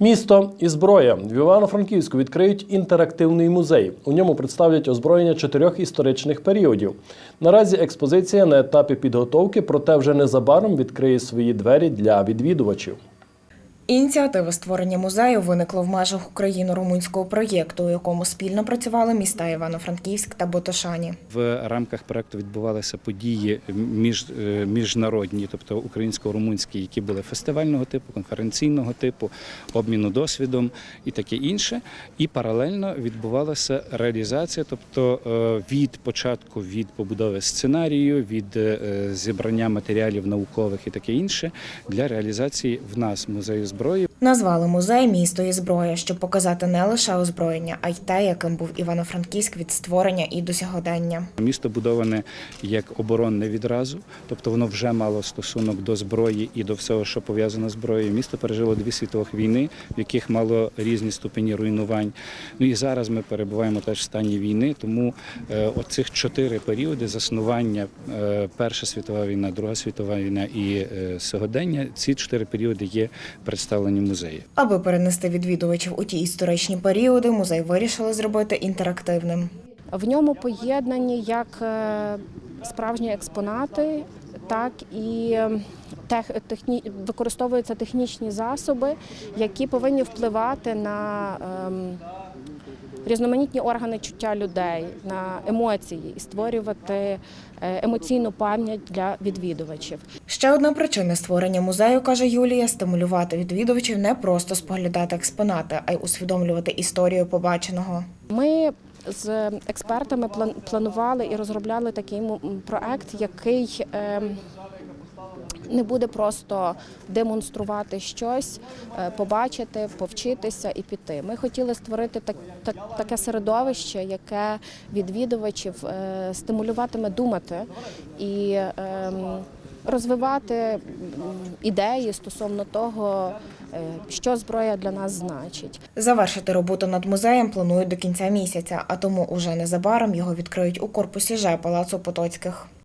Місто і зброя в Івано-Франківську відкриють інтерактивний музей. У ньому представлять озброєння чотирьох історичних періодів. Наразі експозиція на етапі підготовки, проте вже незабаром відкриє свої двері для відвідувачів. Ініціатива створення музею виникла в межах україно-румунського проєкту, у якому спільно працювали міста Івано-Франківськ та Ботошані. В рамках проекту відбувалися події між, е, міжнародні, тобто українсько-румунські, які були фестивального типу, конференційного типу, обміну досвідом і таке інше. І паралельно відбувалася реалізація, тобто е, від початку від побудови сценарію, від е, зібрання матеріалів наукових і таке інше для реалізації в нас музею зброї. Назвали музей Місто і зброя, щоб показати не лише озброєння, а й те, яким був Івано-Франківськ від створення і до сьогодення. Місто будоване як оборонне відразу, тобто воно вже мало стосунок до зброї і до всього, що пов'язано з зброєю. Місто пережило дві світових війни, в яких мало різні ступені руйнувань. Ну і зараз ми перебуваємо теж в стані війни. Тому е, оцих чотири періоди заснування е, Перша світова війна, Друга світова війна і е, сьогодення. Ці чотири періоди є представлені в музеї. Аби перенести відвідувачів у ті історичні періоди, музей вирішили зробити інтерактивним. В ньому поєднані як е, справжні експонати, так і тех, техні, використовуються технічні засоби, які повинні впливати на ем, різноманітні органи чуття людей, на емоції і створювати е, емоційну пам'ять для відвідувачів. Ще одна причина створення музею, каже Юлія, стимулювати відвідувачів не просто споглядати експонати, а й усвідомлювати історію побаченого. Ми з експертами планували і розробляли такий проект, який ем, не буде просто демонструвати щось, е, побачити, повчитися і піти. Ми хотіли створити так, так, таке середовище, яке відвідувачів е, стимулюватиме думати і ем, розвивати ідеї стосовно того, е, що зброя для нас значить. Завершити роботу над музеєм планують до кінця місяця, а тому уже незабаром його відкриють у корпусі Ж Палацу Потоцьких.